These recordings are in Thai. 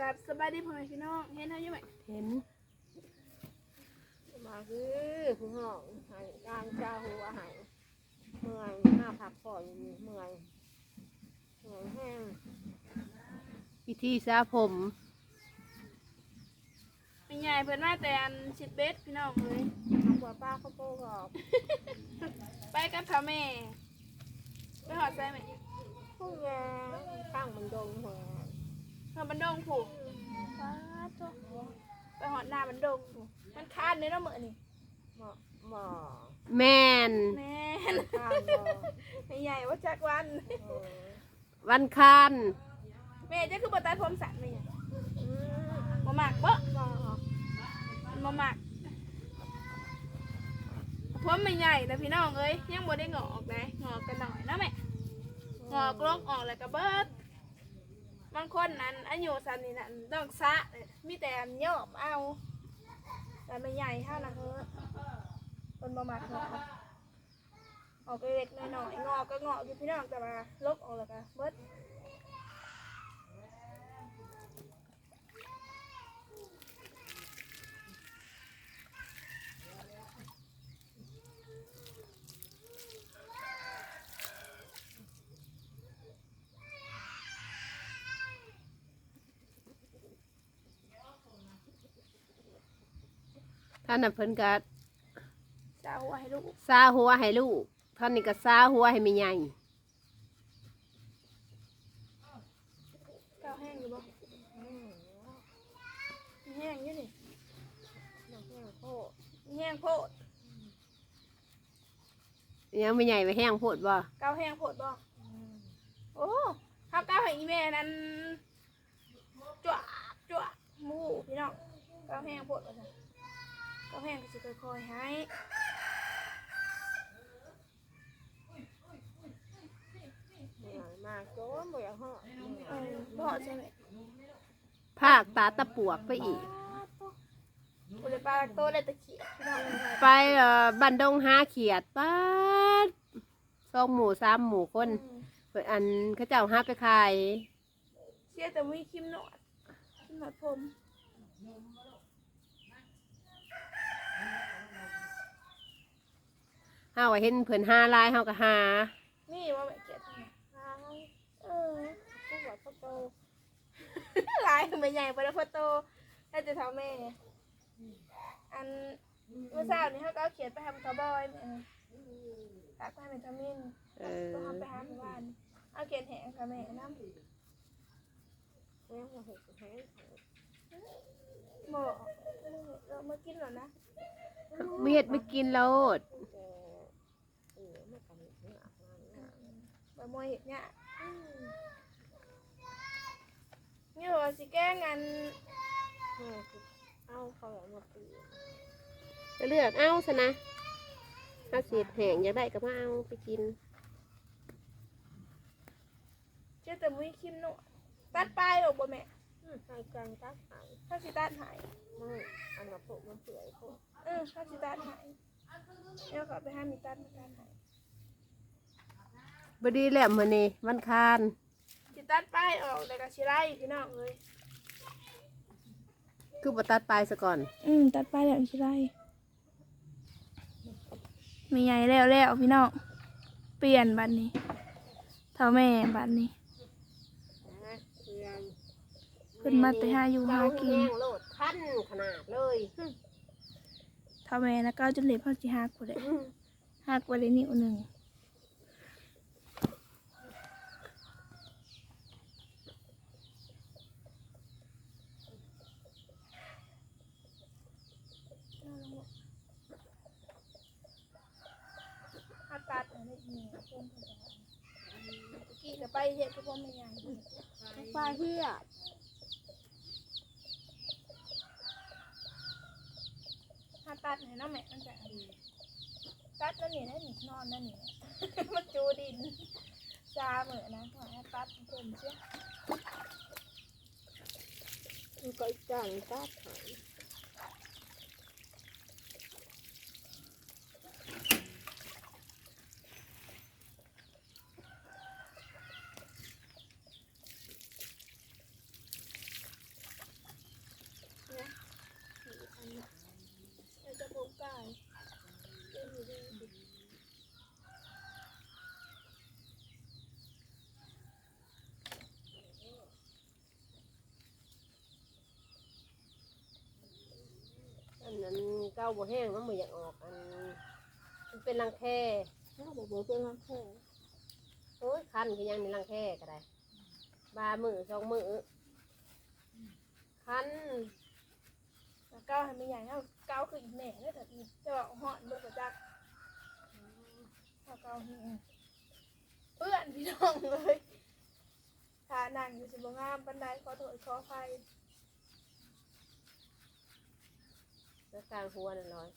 กับสบายดีพ่อแม่พี่น้องเห็นเฮาอยู่ไหมเห็นมาคือผู้ห้องใหายการเจ้าหัวใหายเมื่อยหน้าพักผ่อนอยู่เมื่อยเมื่อยแห้งพิธีสาผมเป็นใหญ่เพิ่นมาแต่อันสิบเบสพี่น้องเลยทำหัวป้าข้าวโพดกรอบไปกับพ่อแม่ไปหอดใส่ไหมผู้แย่ข้างมันดงหัว หอดบันดงผูกฟ้าโตไปหอดหน้าบันดงผูกมันคานเลยเนาะมื้อนี่หมอหมอแม่นแม่นข้างบ่เป็นใหญ่ว่าจักวัน เออวันคานแม่จะคือบ่ตายผมสั่นแม่ใหญ่อืมบ่มักบ่บ่มันบ่มักผมไม่ใหญ่แต่พี่น้องเอ้ยยังบ่ได้งอกเลยงอกกันหน่อยเนาะแม่งอกลงออกแล้วก็เบิด บางคนนั้นอายุสันนี่นั่นต้องสะมีแต่อันย่อมเอาแต่ไม่ใหญ่เท่านะเฮ้อคนประมาทงอกออกเล็กหน่อยๆงอกก็งอกอยู่พี่น้องแต่ว่าลบออกแล้วก็เบิด ท่านน่ะเพิ่นก็จะเอาไว้ให้ลูกซาหัวให้ลูกท่านนี่ก็ซาหัวให้แม่ใหญ่ก้าวแห้งอยู่บ่อืมมีแห้งอยู่นี่น้ำแห้งโคตรมีแห้งโพดยังแม่ใหญ่ไปแห้งโพดบ่ก้าวแห้งโพดบ่อืมโอ้ข้าวก้าวให้อีแม่นั้นจ้วจ้วหมูพี่น้องก้าวแห้งโพดว่าซั่น ก้าวแห้งก็สิค่อยๆให้เหนื่อยมากโจ้บ่อยากเหาะเออบ่ใช่ไหมภาคตาตะปวกไปอีกอุลปลาโตได้ตะเขียบพี่น้องเลยไปเอ่อบันดงหาเขียดป้าดสองหมู่สามหมู่คนเพิ่นอันเขาเจ้าหาไปขาย เชื่อแต่มีคิมหนวดคิมหนวดผม เฮาว่าเห็นเพิ่นหาหลายเฮาก็หานี่ว่าแบบเกลียดทำไมทางเออผู้หัวข้าวโตลายมันใหญ่ไปแล้วพอโตถ้าจะทำแม่อันเมื่อเช้านี้เขาก็เอาเขียนไปทำคาร์บอยแม่ตักไปให้ทำมินเออต้องทำไปหาที่บ้านเอาเขียนแหงค่ะแม่น้แห้งมาหกแห้งำหมอเรามากินหรอนะมีเฮ็ดไม่กินแล้ว แต่เออไม่กันเหนื่อยมากนะ บะมวยเห็ดเนี่ยนี่เหรอสิแก้งานเออคือเอาเขาเอามาปีนจะเลือกเอาซะนะถ้าเสียดแห้งอยากได้ก็มาเอาไปกินเจ้าแต่มุ้ยคิมหนวดตัดปลายออกบ่แม่อืมใส่กลางตักหายถ้าสิตัดหายไม่อันละพวกมันเปื่อยพวกเออถ้าสิตัดหายเดี๋ยวก็ไปหามีตัดมาตัดหาย บดีแหละมื้อนี้วันคานสิตัดป้ายออกแล้วก็สิไล่พี่น้องเลยคือบ่ตัดปลายซะก่อนอืมตัดป้ายแล้วสิไล่มีใหญ่แล้วแล้วพี่น้องเปลี่ยนบัดนี้เท่าแม่บัดนี้นะเพื่อนขึ้นมาแต่หาอยู่หากิน เจ้แห้งโลดขั้นขนาดเลยเท่าแม่นะก้าวจนเหล็บเขาสิหักกูเลยหักไปเลยนิ้วหนึ่งถ้าตัดอะไรอี กต้นเขาจะกี่กับไปเห็ดก็บ่ไม่ยังปลาเหี้ยถ้าตัดให้น้องแม่มันจะดีตัดแล้วนี่นะนี่นอนนั่นนี่มันจูดินซาเหมือนนะขอให้ตัดเพิ่มเสียมันก็อีกจังตัดหาย เก้าบ่แห้งมันบ่อยากออกอันมันเป็นรังแคถ้าบอกเป็นน้ำแข็งโอ้ยคันก็ยังในรังแคก็ได้บามือสองมือคันแล้วเก้าให้ไม่ใหญ่เท่าเก้าคืออีกแหน่เลยแต่อีกจะว่าหอนลูกกระจักถ้าเก้าหิ้งเพื่อนพี่น้องเลยถ้านั่งอยู่สิบงามบันไดขอโทษขออภัย แล้วกลางหัวน่ะร้อย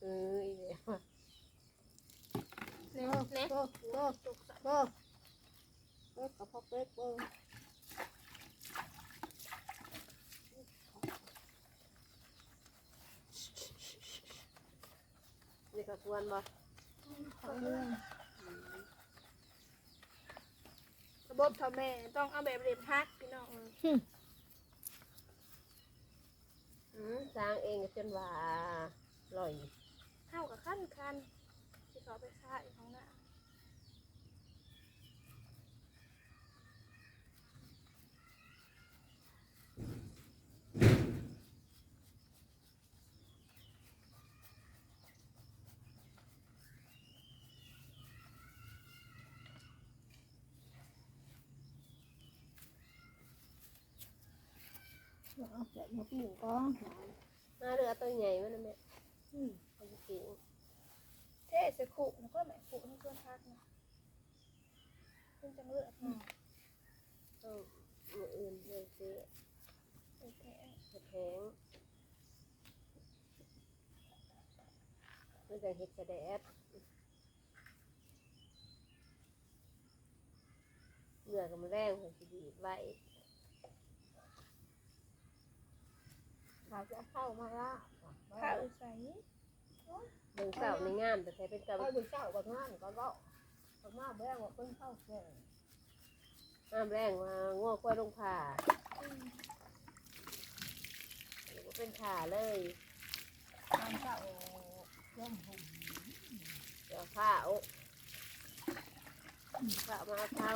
เอออีเดียวเนี่ยเออเนี่ยเออเออจุกสัเออเออกับพ่อเป็ดเออนี่ก็ควรบ่ของเรื่องระบบทำแม่ต้องเอาแบบเรียบฮักพี่น้องอืมสร้างเองก็จนว่าลอยเข้ากับขั้นคันที่เขาไปฆ่าอีกของหน้า เอาแต่มาปิ้งก้องหน้าเรือตัวใหญ่มันนะแม่อืมเอาจริงเท่เสขุแล้วก็แม่ขุให้เพื่อนพักนะเพื่อนจังเลือดนะๆต้องมืออื่นเลยซื้อโอเคเห็ดแห้งมันจะเห็ดกระแดดเหลือกับมันแรงมันสิดีดไว้ เขาจะเข้ามาละข้าวใส่เบิ่งเสาในงามแต่ใช้เป็นกำไปดูเจ้ากับงานก็ก็ก็มาแบ่งว่าเป็นข้าแกงงามแรงว่าง้อกล้วยลงผ่าหรือว่าเป็นขาเลยทานเจ้าเริ่มหุ่มเดี๋ยวข้าวข้าวมาเอาเท่า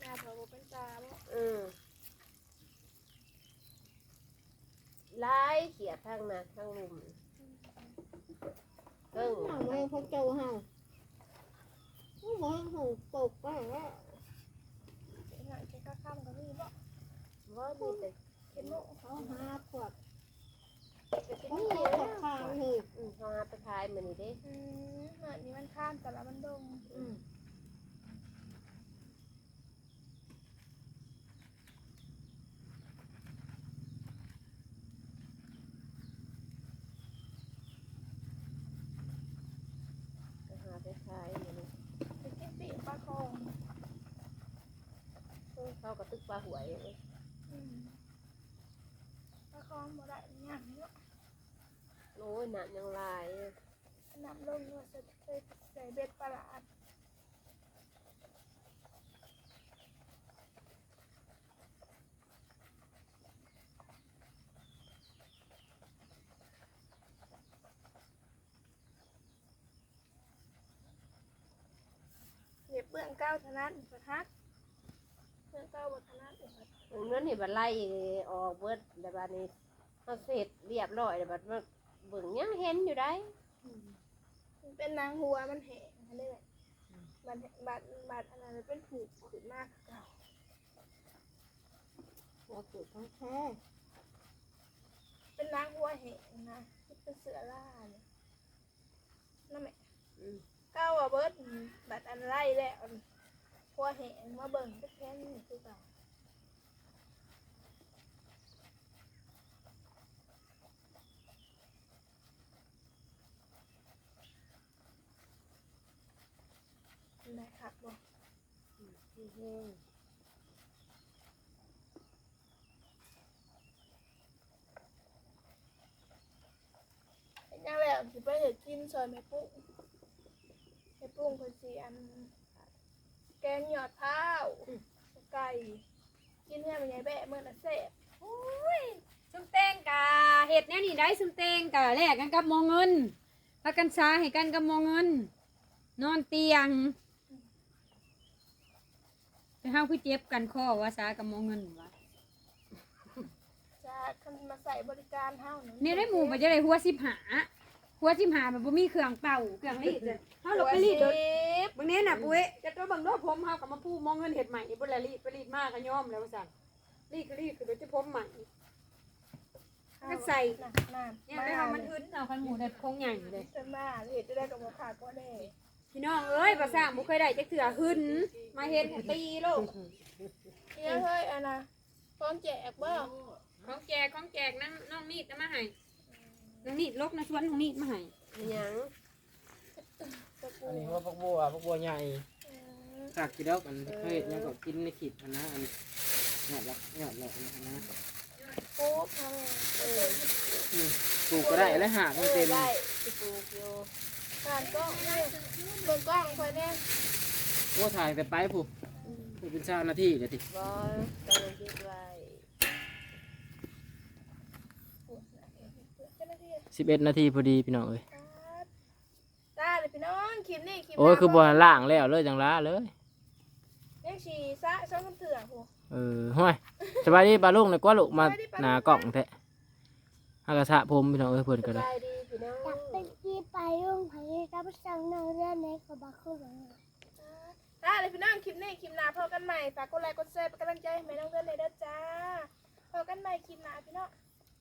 หน้าเขาเป็นตาบ่อืม ไล่เขียดทางนะทางลุมเกิ้งหน่อยเลยพระเจ้าเฮาผู้หมอหูตกไปแล้วเดี๋ยวหน่อยจะข้าข้ามกับพี่บ่ว่ามีแต่เห็นโมเขาหาขวดจะกินเขานี่หาขวดทางเลยอืมเขาหาไปขายมือนี่เด้อืมเหมือนนี้มันข้ามแต่ละมันดงอืมไปหาไป ขายมือนี่จะกินปีกปลาคองเออเขากระตึกปลาหวยเลยอืมปลาคองบ่ได้ยังเนาะโอ้ยหนักยังลาย น้ำลงเนาะใส่ใส่ใส่เบ็ดปลาหลาดเหน็บเบื้องเก้าเท่านั้นกระทักเบื้องเก้าบทนัดเดี๋ยวก่อนเงินนี่บัดไล่ออกเบิดแต่บัดนี้เขาเสร็จเรียบร้อยแต่บัดมาเบิ่งยังเห็นอยู่ได้มันเป็นนางหัวมันแห้งอันนี้แหละบัดบัดบัดอันนั้นมันเป็นผูกขึ้นมากเก่าเราปลูกทั้งแค่เป็นนางหัวแห้งนะที่เป็นเสือล่าเนี่ยนั่นแหละอืมเก้าอะเบิร์ดบัดอันไล่แล้วหั วแห้งมาเบิ่งเป็แค่นี้คือเก่าได้ครับบอกที่แห้งเป็นยังแล้วสิไปเห็ดกินซอยแม่ปุ้งแม่ปุ้งคนสีอัน แกงหยอดข้าวไก่กินเพื่อนเป็นไงแบะเมื่อละเสพโอ้ยซุมเตงกะเห็ดแนวนี้ได้ซุมเตงกะแลกกันกับหมอเงินพากันซาให้กันกับหมอเงิน นอนเตียงไปเฮาคือเจ็บกันคอว่าซากับหมอเงินวะจะคันมาใส่บริการเท่านั้นนี่ได้หมู่บ่จะได้หัวสิบหาหัวสิบหาแบบบ่มีเครื่องเป่าเครื่องรีดเลยเฮาหลบไปรีดโดนบ บางนี้น่ะปุ้ยจะตัวเบางโลผมเฮากับมาพูมองเงินเห็ดใหม่บ่ละรีดไปรีดมากก็ยอมแล้วว่าซั่นรีดก็รีดคือจะผมใหม่ก็ใส่หนักหนักเนี่ยไปเอามันอึนเอาคันหมูเด็ดคงใหญ่เลยจะมาเห็ดจะได้กับมาขาดก็ได้พี่น้องเอ้ยภาษาบ่เคยได้จักเถื่อหึนมาเห็นตีโลกเนี่ยเฮ้ยอันน่ะพร้อมแจกบ่ของแจกของแจกนั่งน้องนีดเอามาให้น้องนีดลกนะชวนน้องนีดมาให้อิหยังตะกู อันนี้ว่าพวกบัวพวกบัวใหญ่สากกี่ดอกอันเคยเห็นยังก็กินในขีดนะอันหยอดละหยอดละนะปุ๊บทางเออปลูกก็ได้แล้วหาเต็มได้สิปลูกอยู่การกล้องเนี่ยเบิ่งกล้องคอยเนี่ยโอ้ถ่ายไปไปผู้ผู้เป็นเช้านาทีเดี๋ยวติบอยกำลังคิดไว้เจ้าหน้าที่สิบเอ็ดนาทีพอดีพี่น้องเอ้ยตาเลย พี่น้องคลิปนี้คลิปโอ้ย คือบอลล่างแล้วเลยจังละเลย เลขชีซะช่องเถื่อโห เออห่วยสบายดีปลาลูกในกว่าลูกมาสบายดีปลหนากล่องแทะหากระสะผมพี่น้องเอ้ยเพิ่นก็ได้ ไปดีน้องอยาเป็นที่ไปรุ่งพายุกับสังนองเรื่องในกบคุจ้าเลยพี่น้องคลิปนี้คลิปหน้าพบกันใหม่ฝากกดไลค์กดแชร์เป็นกำลังใจให้แม่น้องเพื่อนเลยเด้อจ้าพบกันใหม่คลิปหน้าพี่น้อง